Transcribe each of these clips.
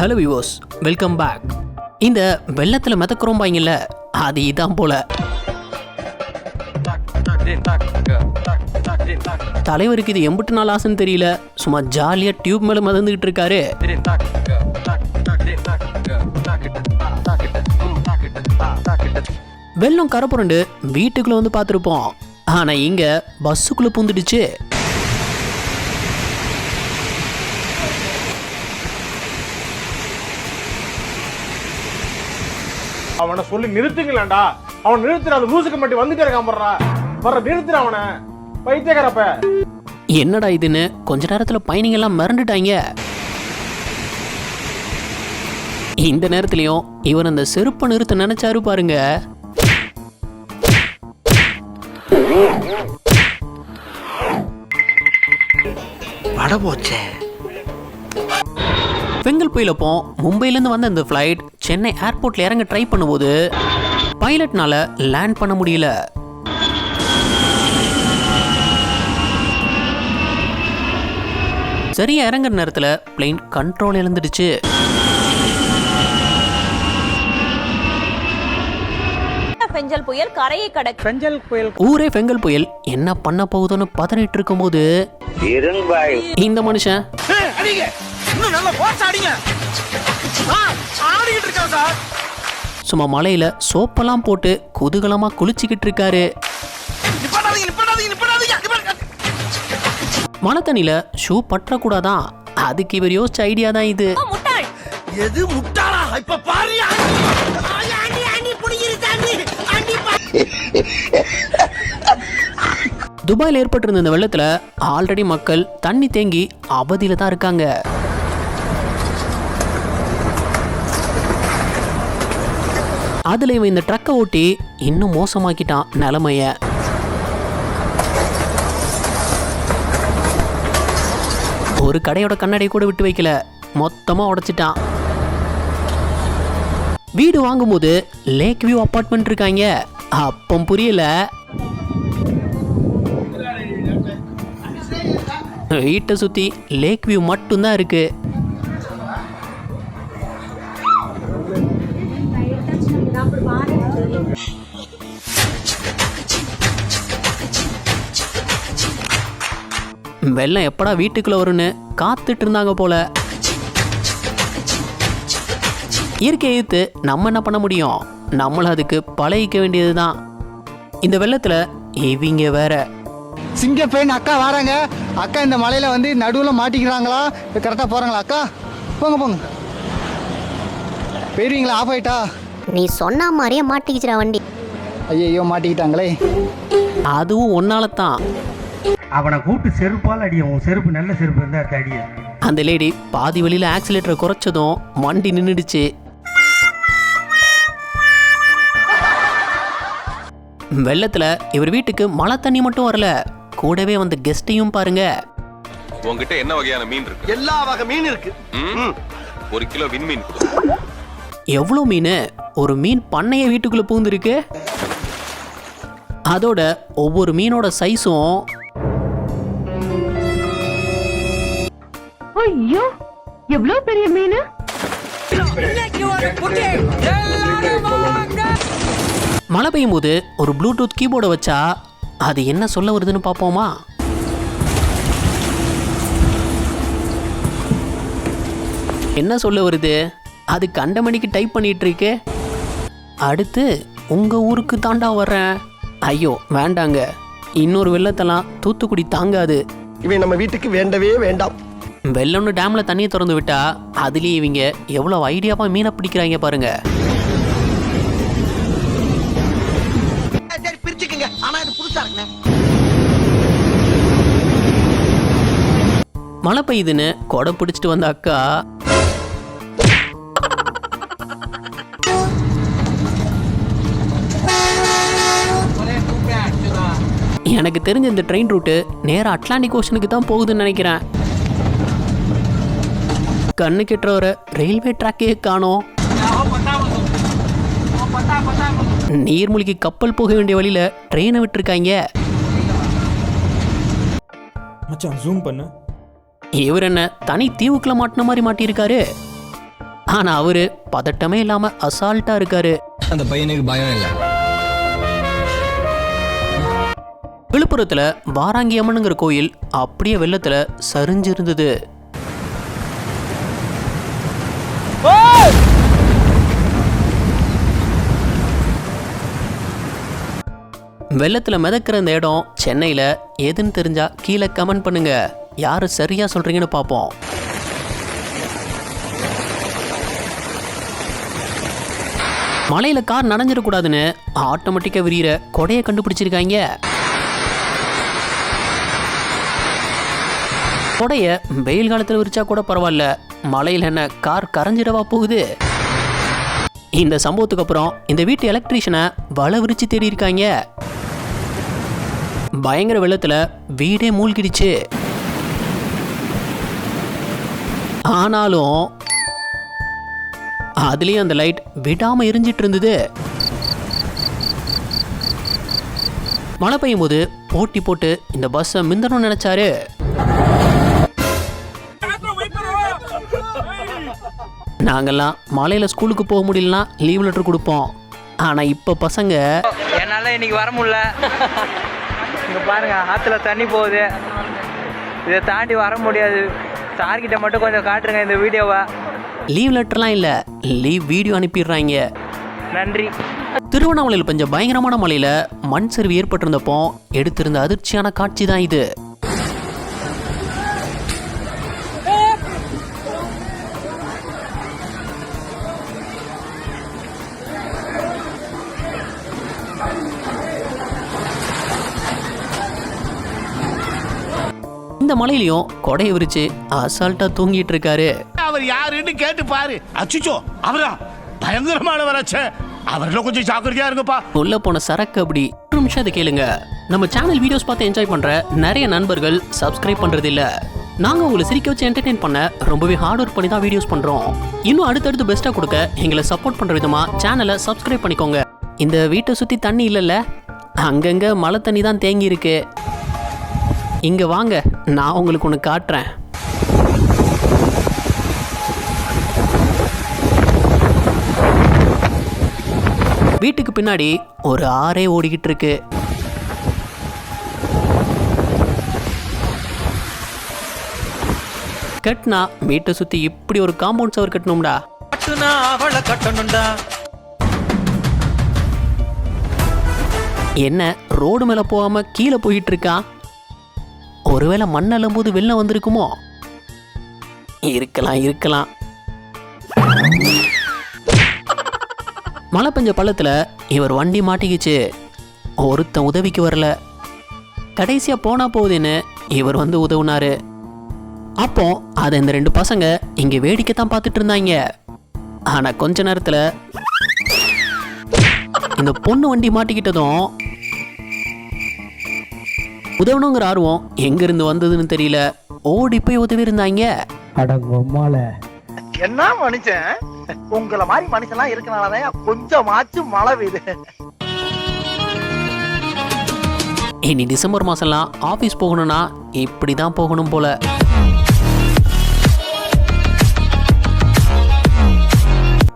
Hello விவோஸ் welcome back இந்த வெள்ளத்தில் மிதக்குறோம் பாய்ங்கல்ல அது இதான் போல. தலைவருக்கு இது எம்பிட்டு நாள் ஆசைன்னு தெரியல. சும்மா ஜாலியாக டியூப் மேலே மிதந்துக்கிட்டு இருக்காரு. வெள்ளம் கரப்புரண்டு வீட்டுக்குள்ளே வந்து பார்த்துருப்போம். ஆனால் இங்கே பஸ்ஸுக்குள்ளே பூந்துடுச்சு. அவனை சொல்லி நிறுத்துங்களேன்டா. அவன் நிறுத்துற அந்த லூசுக்கு மட்டும் வந்துட்டே இருக்கான் போடுறா வர்ற நிறுத்துற அவனை. பைத்தியக்காரப்ப. என்னடா இதுன்னு? கொஞ்ச நேரத்தில் பயணிகள்லாம் மிரண்டுட்டாங்க. இந்த நேரத்துலயும் இவர் அந்த செருப்பை நிறுத்த நினைச்சாரு பாருங்க. வட போச்சே பெங்கல் புயலப்போ மும்பையிலேருந்து வந்த இந்த ஃப்ளைட் சென்னை ஏர்போர்ட்ல இறங்க ட்ரை பண்ணும்போது பைலட்னால லேண்ட் பண்ண முடியல. சரியா இறங்குற நேரத்தில் பிளேன் கண்ட்ரோல் இழந்துடுச்சு. பெஞ்சல் புயல் கரையை கடக்க. பெஞ்சல் புயல் ஊரே பெங்கல் புயல். என்ன பண்ண போகுதுன்னு பதறிட்டு இருக்கும்போது இந்த மனுஷன் அடிங்க. இன்னும் நல்லா போச்சு அடிங்க ஆ, ஆடிக்கிட்டு இருக்கான் சார். சும்மா மலையில சோப்பெல்லாம் போட்டு குதூகலமா குளிச்சுக்கிட்டு இருக்காரு. மழை தண்ணியில ஷூ பற்றக்கூடாதான் அதுக்கு இவர் யோசிச்ச ஐடியா தான் இது. எது முட்டாளா? இப்ப பாரு துபாயில் ஏற்பட்டிருந்த இந்த வெள்ளத்துல ஆல்ரெடி மக்கள் தண்ணி தேங்கி அவதியில் தான் இருக்காங்க. அதுல இவன் இந்த ட்ரக்கை ஓட்டி இன்னும் மோசமாக்கிட்டான் நிலைமைய. ஒரு கடையோட கண்ணாடி கூட விட்டு வைக்கல மொத்தமாக உடைச்சிட்டான். வீடு வாங்கும்போது லேக் வியூ அப்பார்ட்மெண்ட் இருக்காங்க. அப்பம் புரியல. வீட்டை சுற்றி லேக் வியூ மட்டும்தான் இருக்குது வெள்ளம் எப்படா வீட்டுக்குள்ளே வரும்னு காத்துட்டு இருந்தாங்க போல. இயற்கை எதிர்த்து நம்ம என்ன பண்ண முடியும்? நம்மளும் அதுக்கு பழகிக்க வேண்டியதுதான். இந்த வெள்ளத்தில் இவங்க வேற. சிங்க பெயின் அக்கா வராங்க. அக்கா இந்த மலையில வந்து நடுவில் மாட்டிக்கிறாங்களா? கரெக்டாக போகிறாங்களா அக்கா? போங்க போங்க. போயிருவீங்களா? ஆஃப் ஆயிட்டா? நீ சொன்ன மாதிரியே மாட்டிக்கிச்சுடா வண்டி. ஐயோ மாட்டிக்கிட்டாங்களே. அதுவும் ஒன்னால தான் அவனை கூப்பிட்டு செருப்பால் அடியும் உன் செருப்பு நல்ல செருப்பு இருந்தா அடிய. அந்த லேடி பாதி வழியில் ஆக்சிலேட்டரை குறைச்சதும் வண்டி நின்றுடுச்சு வெள்ளத்துல இவர் வீட்டுக்கு மழை தண்ணி மட்டும் வரல. கூடவே வந்த கெஸ்டையும் பாருங்க. உங்ககிட்ட என்ன வகையான மீன் இருக்கு? எல்லா வகை மீன் இருக்கு. ம்? ஒரு கிலோ விண்மீன் கொடு. எவ்வளோ மீன்? ஒரு மீன் பண்ணைய வீட்டுக்குள்ள பூந்துருக்கு. அதோட ஒவ்வொரு மீனோட சைஸும் ஐயோ எவ்வளவு பெரிய மீன்? மழை பெய்யும் போது ஒரு ப்ளூடூத் கீபோர்டை வச்சா அது என்ன சொல்ல வருதுன்னு பார்ப்போமா? என்ன சொல்ல வருது? அது கண்டமணிக்கு டைப் பண்ணிட்டு இருக்கு அடுத்து உங்க ஊருக்கு தாண்டா வர்றேன். ஐயோ வேண்டாங்க. இன்னொரு வெள்ளத்தெல்லாம் தூத்துக்குடி தாங்காது. இவன் நம்ம வீட்டுக்கு வேண்டவே வேண்டாம். வெள்ளம்னு டேம்ல தண்ணியை திறந்து விட்டா அதுலயே இவங்க எவ்வளவு ஐடியாவா மீனை பிடிக்கிறாங்க பாருங்க. மழை பெய்யுதுன்னு கொடை பிடிச்சிட்டு வந்த அக்கா. எனக்கு தெரிஞ்ச இந்த ட்ரெயின் ரூட்டு நேராக அட்லாண்டிக் ஓஷனுக்கு தான் போகுதுன்னு நினைக்கிறேன். கண்ணு கெட்டுற ரயில்வே ட்ராக்கே காணோம். நீர்மூழ்கி கப்பல் போக வேண்டிய வழியில் ட்ரெயினை விட்டுருக்காங்க. மச்சான் ஜூம் பண்ணு. இவர் என்ன தனி தீவுக்குள்ள மாட்டின மாதிரி மாட்டியிருக்காரு? ஆனா அவரு பதட்டமே இல்லாம அசால்ட்டா இருக்காரு. அந்த பையனுக்கு பயம் இல்லை. விழுப்புரத்துல வாராங்கி அம்மனுங்கிற கோயில் அப்படியே வெள்ளத்துல சரிஞ்சிருந்தது. வெள்ளத்துல மிதக்கிற இந்த இடம் சென்னையில எதுன்னு தெரிஞ்சா கீழே கமெண்ட் பண்ணுங்க. யாரு சரியா சொல்றீங்கன்னு பார்ப்போம் மலையில கார் நனைஞ்சிடக்கூடாதுன்னு ஆட்டோமேட்டிக்கா விரிகிற கொடையை கண்டுபிடிச்சிருக்காங்க. கொடைய வெயில் காலத்தில் விரிச்சா கூட பரவாயில்ல. மலையில் என்ன கார் கரைஞ்சிடவா போகுது? இந்த சம்பவத்துக்கு அப்புறம் இந்த வீட்டு எலக்ட்ரீஷனை வலை விரிச்சு தேடி இருக்காங்க பயங்கர வெள்ளத்துல வீடே மூழ்கிடுச்சு. ஆனாலும் அதுலேயும் அந்த லைட் விடாமல் எரிஞ்சிட்டு இருந்தது மழை பெய்யும் போது போட்டி போட்டு இந்த பஸ்ஸை மிந்தணும்னு நினச்சாரு. நாங்கள்லாம் மலையில் ஸ்கூலுக்கு போக முடியலனா லீவ் லெட்டர் கொடுப்போம். ஆனால் இப்போ பசங்க என்னால் இன்னைக்கு வர முடியல. இங்கே பாருங்க ஆற்றுல தண்ணி போகுது. இதை தாண்டி வர முடியாது. சார்கிட்ட மட்டும் கொஞ்சம் காட்டுருங்க இந்த வீடியோவை. லீவ் லெட்டர்லாம் இல்லை. லீவ் வீடியோ அனுப்பிடுறாங்க. நன்றி. திருவண்ணாமலையில் பெஞ்ச பயங்கரமான மலையில் மண் சரிவு ஏற்பட்டிருந்தப்போ எடுத்திருந்த அதிர்ச்சியான காட்சி தான் இது. இந்த மலையிலையும் கொடையை விரிச்சு அசால்ட்டா தூங்கிட்டு இருக்காரு. அவர் யாருன்னு கேட்டு பாரு. அச்சுச்சோ அவரா? பயங்கரமானவராச்சே அவர்ல கொஞ்சம் ஜாக்கிரதையா இருங்கப்பா. உள்ள போன சரக்கு அப்படி. ஒரு நிமிஷம் அதை கேளுங்க. நம்ம சேனல் வீடியோஸ் பார்த்து என்ஜாய் பண்ற நிறைய நண்பர்கள் சப்ஸ்கிரைப் பண்றது இல்ல நாங்க உங்களை சிரிக்க வச்சு என்டர்டெயின் பண்ண ரொம்பவே ஹார்ட் ஒர்க் பண்ணி தான் வீடியோஸ் பண்றோம். இன்னும் அடுத்தடுத்து பெஸ்ட்டா கொடுக்க எங்களை சப்போர்ட் பண்ற விதமா சேனலை சப்ஸ்கிரைப் பண்ணிக்கோங்க. இந்த வீட்டை சுத்தி தண்ணி இல்லைல்ல? அங்கங்க மழை தண்ணி தான் தேங்கி இருக்கு. இங்க வாங்க நான் உங்களுக்கு ஒன்று காட்டுறேன். வீட்டுக்கு பின்னாடி ஒரு ஆறே ஓடிக்கிட்டு இருக்கு. கட்டினா வீட்டை சுத்தி இப்படி ஒரு காம்பவுண்ட் சவர் கட்டணும்டா. அவளை கட்டணும்டா. என்ன ரோடு மேல போகாம கீழே போயிட்டு இருக்கான் ஒருவேளை மண் அள்ளும்போது வெள்ளம் வந்திருக்குமோ? இருக்கலாம் இருக்கலாம். மழை பெஞ்ச பள்ளத்தில் இவர் வண்டி மாட்டிக்கிச்சு. ஒருத்தன் உதவிக்கு வரல. கடைசியாக போனால் போகுதுன்னு இவர் வந்து உதவுனாரு. அப்போ அதை இந்த ரெண்டு பசங்க இங்கே வேடிக்கை தான் பார்த்துட்டு இருந்தாங்க. ஆனால் கொஞ்ச நேரத்தில் இந்த பொண்ணு வண்டி மாட்டிக்கிட்டதும் உதவணுங்கிற ஆர்வம் எங்க இருந்து வந்ததுன்னு தெரியல. ஓடி போய் உதவி இருந்தாங்க. என்ன மனுஷன்? உங்களை மாதிரி மனுஷன்லாம் இருக்கனாலதான் கொஞ்சமாச்சும் மழை பெய்யுது. இனி டிசம்பர் மாசம்லாம் ஆபீஸ் போகணும்னா இப்படி தான் போகணும் போல.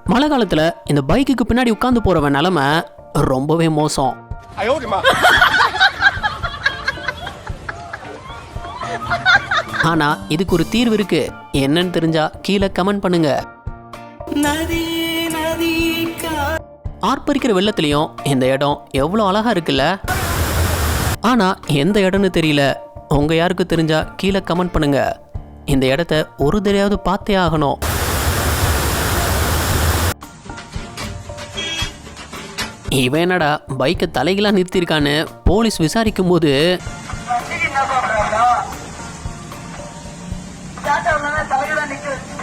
மழை காலத்துல இந்த பைக்குக்கு பின்னாடி உட்காந்து போறவன் நிலைமை ரொம்பவே மோசம். ஆனா இதுக்கு ஒரு தீர்வு இருக்கு. என்னன்னு தெரிஞ்சா கீழே கமெண்ட் பண்ணுங்க. ஆர்ப்பரிக்கிற வெள்ளத்துலயும் இந்த இடம் எவ்வளோ அழகா இருக்குல்ல? ஆனா எந்த இடம்னு தெரியல. உங்க யாருக்கு தெரிஞ்சா கீழே கமெண்ட் பண்ணுங்க. இந்த இடத்த ஒரு தடையாவது பார்த்தே ஆகணும். இவன் என்னடா பைக்கை தலைகளாக நிறுத்தியிருக்கான்னு போலீஸ் விசாரிக்கும் போது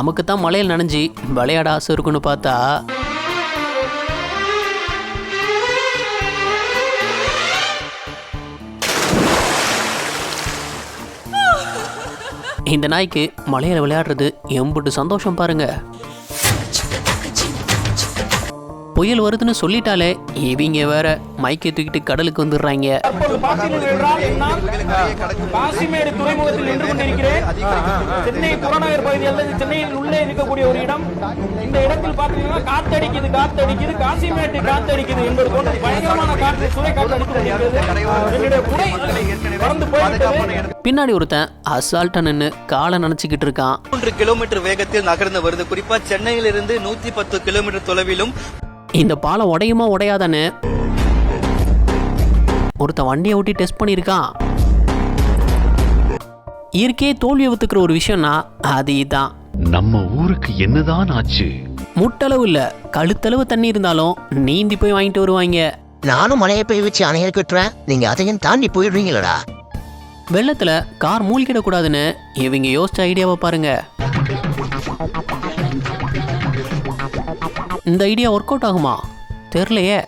நமக்கு தான் மழையில் நனைஞ்சி விளையாட ஆசை இருக்குன்னு பார்த்தா இந்த நாய்க்கு மலையில் விளையாடுறது எம்புட்டு சந்தோஷம் பாருங்கள் புயல் வருதுன்னு சொல்லிட்டாலே இவங்க வேற மைக்கை தூக்கிட்டு கடலுக்கு வந்துடுறாங்க. காசிமேடு துறைமுகத்தில் நின்று கொண்டிருக்கிறேன். சென்னை புறநகர் பகுதி அல்லது சென்னையின் உள்ளே இருக்கக்கூடிய ஒரு இடம். இந்த இடத்தில் பார்த்தீங்கன்னா காத்தடிக்குது காத்தடிக்குது காசிமேட்டு காத்தடிக்குது என்பது போன்ற பயங்கரமான காற்று சுரை காற்று அடித்து கொண்டிருக்கிறது. பின்னாடி ஒருத்தன் அசால்ட்டா நின்று காலை நினச்சிக்கிட்டு இருக்கான். மூன்று கிலோமீட்டர் வேகத்தில் நகர்ந்து வருது. குறிப்பா சென்னையிலிருந்து நூத்தி பத்து கிலோமீட்டர் தொலைவிலும் இந்த பாலம் உடையுமா உடையாதான்னு. ஒருத்தன் வண்டியை ஓட்டி டெஸ்ட் பண்ணியிருக்கான். இயற்கையே தோல்வியை ஒத்துக்கிற ஒரு விஷயம்னா அது இதான். நம்ம ஊருக்கு என்னதான் ஆச்சு? முட்டளவு இல்லை கழுத்தளவு தண்ணி இருந்தாலும் நீந்தி போய் வாங்கிட்டு வருவாங்க. நானும் மழையை போய் வச்சு அணைய கட்டுறேன். நீங்க அதையும் தாண்டி போயிடுவீங்களடா வெள்ளத்தில் கார் மூழ்கிடக்கூடாதுன்னு இவங்க யோசிச்ச ஐடியாவை பாருங்க. இந்த ஐடியா ஒர்க் அவுட் ஆகுமா? தெரிலையே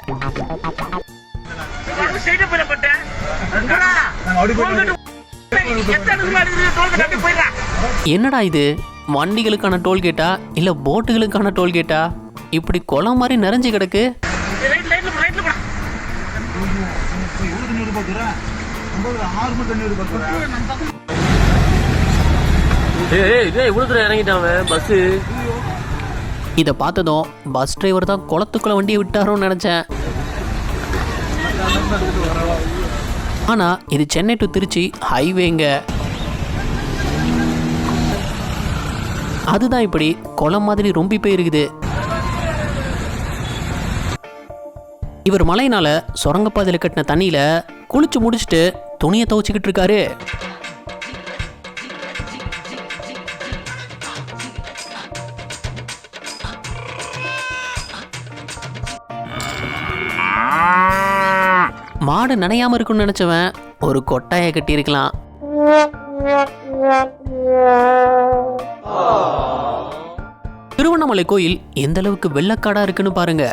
என்னடா இது? வண்டிகளுக்கான டோல்கேட்டா இல்ல போட்டுகளுக்கான டோல்கேட்டா இப்படி குளம் மாதிரி நிறைஞ்சு கிடக்கு. இதை பார்த்ததும் பஸ் டிரைவர் தான் குளத்துக்குள்ள வண்டியை விட்டாரோன்னு நினச்சேன். ஆனால் இது சென்னை டு திருச்சி ஹைவேங்க அதுதான் இப்படி குளம் மாதிரி ரொம்பி போயிருக்குது. இவர் மழையினால சுரங்கப்பாதையில் கட்டின தண்ணியில் குளிச்சு முடிச்சுட்டு துணியை துவைச்சிக்கிட்டு இருக்காரு. மாடு நனையாம இருக்குன்னு நினைச்சவன் ஒரு கொட்டாயை கட்டியிருக்கலாம். திருவண்ணாமலை கோயில் எந்த அளவுக்கு வெள்ளக்காடா இருக்குன்னு பாருங்க.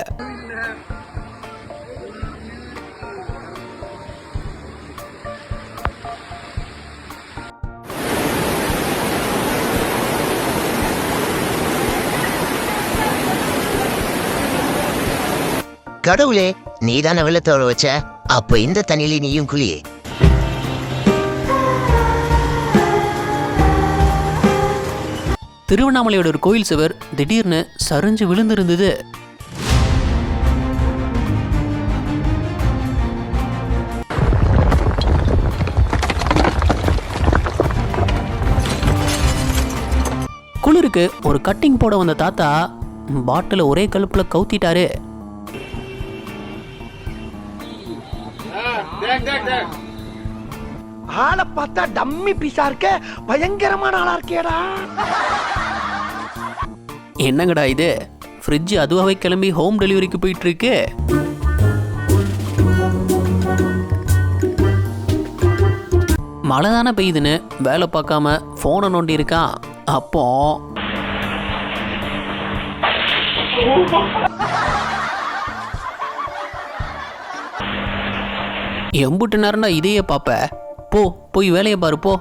கடவுளே நீதான வெள்ளத்தோட வச்ச? அப்ப இந்த தண்ணியில நீயும் குளி திருவண்ணாமலையோட ஒரு கோயில் சுவர் திடீர்னு சரிஞ்சு விழுந்திருந்தது. குளிருக்கு ஒரு கட்டிங் போட வந்த தாத்தா பாட்டில ஒரே கழுப்புல கவுத்திட்டாரு. ஆளை பார்த்தா டம்மி பீஸா இருக்க பயங்கரமான ஆளா இருக்கேடா. என்னங்கடா இது? ஃப்ரிட்ஜ் அதுவாகவே கிளம்பி ஹோம் டெலிவரிக்கு போயிட்டு இருக்கு மழை தானே பெய்யுதுன்னு வேலை பார்க்காம ஃபோனை நோண்டி இருக்கான் அப்போ எம்புட்டு நேரம்டா இதையே பார்ப்ப போ போய் வேலையை பாரு போ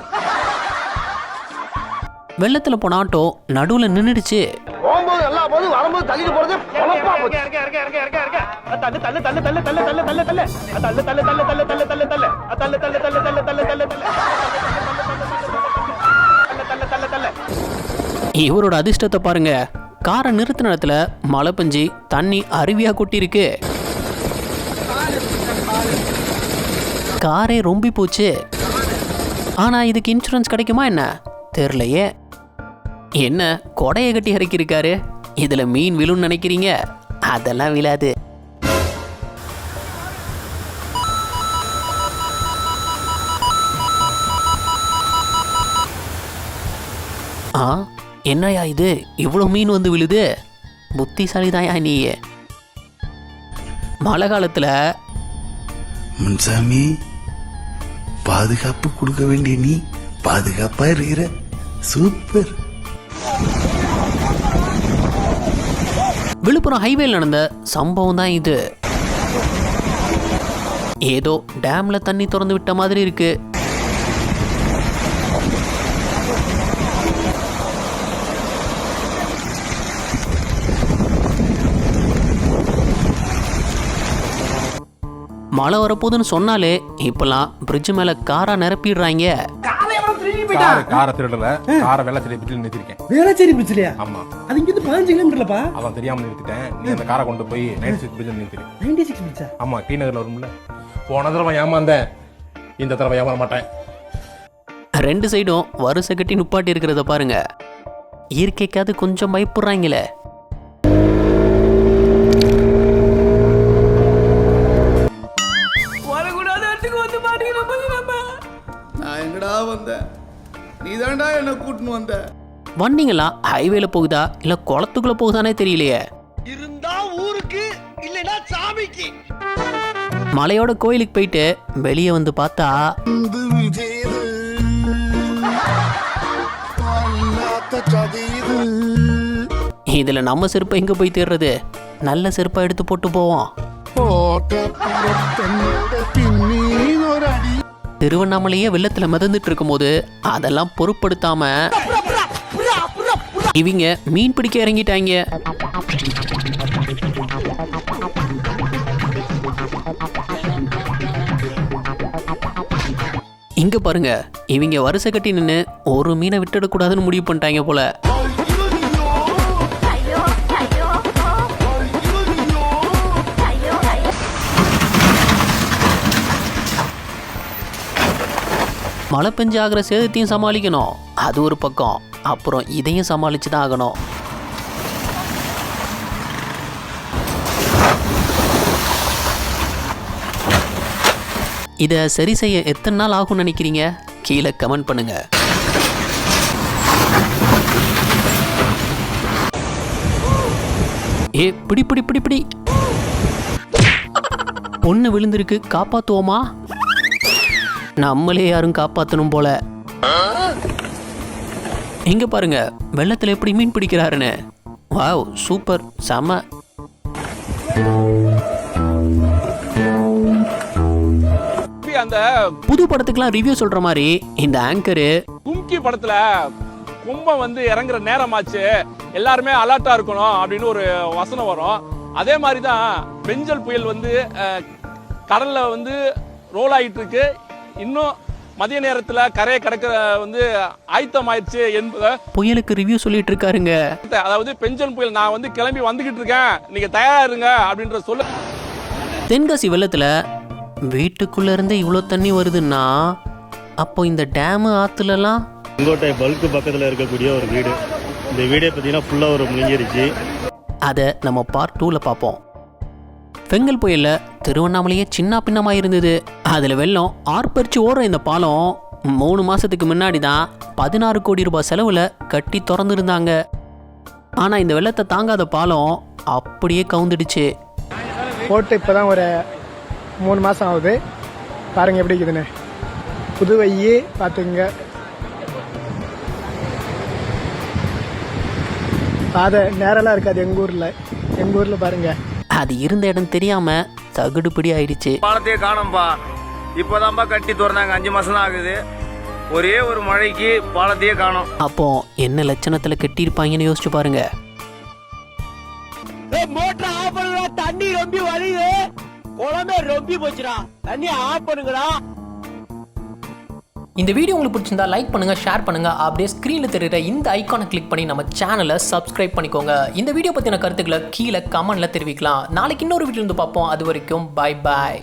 வெள்ளத்தில் போன ஆட்டோ நடுவில் நின்றுடுச்சு இவரோட அதிர்ஷ்டத்தை பாருங்க காரை நிறுத்தின இடத்துல மழை பெஞ்சி தண்ணி அருவியா கொட்டியிருக்கு காரே ரொம்பி போச்சு. ஆனா இதுக்கு இன்சூரன்ஸ் கிடைக்குமா என்ன? தெரிலையே என்ன கொடையை கட்டி இறக்கியிருக்காரு? இதுல மீன் விழுன்னு நினைக்கிறீங்க? அதெல்லாம் விழாது. ஆ என்னய்யா இது? இவ்வளோ மீன் வந்து விழுது? புத்திசாலிதாயா நீயே? நீ மழை காலத்தில் முன்சாமி பாதுகாப்பு கொடுக்க வேண்டிய நீ பாதுகாப்பா இருக்கிற. சூப்பர். விழுப்புரம் ஹைவேல நடந்த சம்பவம் தான் இது. ஏதோ டேம்ல தண்ணி திறந்து விட்ட மாதிரி இருக்கு. மழை வரப்போகுதுன்னு சொன்னாலே இப்பெல்லாம் பிரிட்ஜ் மேல காரா நிரப்பிடுறாங்க. காரை திருடல. காரை வெள்ளச்சேரி பிடிச்சு நிறுத்திருக்கேன். வேளச்சேரி ஆமா. அது இங்க இருந்து பதினஞ்சு கிலோமீட்டர்லப்பா? அதான் தெரியாம நிறுத்திட்டேன். நீ அந்த காரை கொண்டு போய் சிக்ஸ் நிறுத்திரு. நைன்டி சிக்ஸ் பிடிச்சா? ஆமா டி நகர்ல வரும்ல. போன தடவை ஏமாந்தேன். இந்த தடவை ஏமாற மாட்டேன். ரெண்டு சைடும் வரிசை கட்டி நுப்பாட்டி இருக்கிறத பாருங்க. இயற்கைக்காவது கொஞ்சம் பயப்படுறாங்களே. தான்டா என்ன கூட்டின்னு வந்த? வண்டிங்களா ஹைவேல போகுதா? இல்ல குளத்துக்குள்ள போகுதானே தெரியலையே. இருந்தா ஊருக்கு இல்லைன்னா சாமிக்கு. மலையோட கோயிலுக்கு போயிட்டு வெளியே வந்து பார்த்தா இதுல நம்ம செருப்பை எங்க போய் தேடுறது? நல்ல செருப்பை எடுத்து போட்டு போவோம். திருவண்ணாமலையே வெள்ளத்தில் மிதந்துட்டு இருக்கும்போது அதெல்லாம் பொருட்படுத்தாம இவங்க மீன் பிடிக்க இறங்கிட்டாங்க. இங்க பாருங்க இவங்க வரிசை கட்டி நின்று ஒரு மீனை விட்டுடக்கூடாதுன்னு முடிவு பண்ணிட்டாங்க போல. மழை பெஞ்சு ஆகிற சேதத்தையும் சமாளிக்கணும். அது ஒரு பக்கம். அப்புறம் இதையும் சமாளிச்சு தான் ஆகணும். இதை சரி செய்ய எத்தனை நாள் ஆகும்னு நினைக்கிறீங்க? கீழே கமெண்ட் பண்ணுங்க. ஏ பிடி பிடி பிடி பிடி. பொண்ணு விழுந்திருக்கு காப்பாத்துவோமா? நம்மளே யாரும் காப்பாத்தணும் போல. இங்க பாருங்க வெள்ளத்துல எப்படி மீன் பிடிக்கிறாருன்னு. வாவ் சூப்பர் செம. அந்த புது படத்துக்குலாம் ரிவ்யூ சொல்ற மாதிரி இந்த ஆங்கரு கும்கி படத்துல கும்பம் வந்து இறங்குற நேரமாச்சு எல்லாருமே அலர்ட்டா இருக்கணும் அப்படின்னு ஒரு வசனம் வரும். அதே மாதிரி தான் பெஞ்சல் புயல் வந்து கடல்ல வந்து ரோல் ஆயிட்டு இருக்கு. இன்னும் மதிய நேரத்துல கரையை கடக்க வந்து ஆயத்தமாயிருச்சு என்பதை புயலுக்கு ரிவ்யூ சொல்லிட்டு இருக்காருங்க. அதாவது பெஞ்சல் புயல் நான் வந்து கிளம்பி வந்துகிட்டு இருக்கேன். நீங்க தயாரா இருங்க அப்படின்ற சொல்ல தென்காசி வெள்ளத்துல வீட்டுக்குள்ள இருந்து இவ்வளோ தண்ணி வருதுன்னா அப்போ இந்த டேமு ஆத்துலலாம்? செங்கோட்டை பல்க்கு பக்கத்தில் இருக்கக்கூடிய ஒரு வீடு. இந்த வீடே பார்த்தீங்கன்னா ஃபுல்லாக ஒரு முழுங்கிருச்சு. அதை நம்ம பார்ட் டூவில் பார்ப்போம். பெங்கல் புயலில் திருவண்ணாமலையே சின்ன பின்னமாக இருந்தது. அதில் வெள்ளம் ஆர்ப்பரிச்சு ஓடுற இந்த பாலம் மூணு மாதத்துக்கு முன்னாடி தான் பதினாறு கோடி ரூபாய் செலவில் கட்டி திறந்துருந்தாங்க. ஆனால் இந்த வெள்ளத்தை தாங்காத பாலம் அப்படியே கவுந்துடுச்சு. போட்டு இப்போ தான் ஒரு மூணு மாதம் ஆகுது. பாருங்கள் எப்படி இருக்குதுன்னு. புதுவையே பார்த்துங்க பாதை நேரெல்லாம் இருக்காது எங்கள் ஊரில். எங்கள் ஊரில் பாருங்கள் அது இருந்த இடம் தெரியாமல் தகுடுபிடி ஆயிடுச்சு. பாலத்தையே காணோம்பா. இப்போதான்ப்பா கட்டி திறந்தாங்க. அஞ்சு மாசம் தான் ஆகுது. ஒரே ஒரு மழைக்கு பாலத்தையே காணோம். அப்போ என்ன லட்சணத்தில் கட்டியிருப்பாங்கன்னு யோசிச்சு பாருங்க. மோட்டர் ஆஃப் பண்ணுடா. தண்ணி ரொம்ப வலியுது குளமே ரொம்ப போச்சுடா. தண்ணி ஆஃப் பண்ணுங்கடா. இந்த வீடியோ உங்களுக்கு பிடிச்சிருந்தா லைக் பண்ணுங்க ஷேர் பண்ணுங்க. அப்படியே ஸ்க்ரீனில் தெரியுற இந்த ஐக்கானை கிளிக் பண்ணி நம்ம சேனலை சப்ஸ்கிரைப் பண்ணிக்கோங்க. இந்த வீடியோ பற்றின கருத்துக்களை கீழே கமெண்ட்ல தெரிவிக்கலாம். நாளைக்கு இன்னொரு வீட்டில் இருந்து பார்ப்போம். அது வரைக்கும் பை பாய்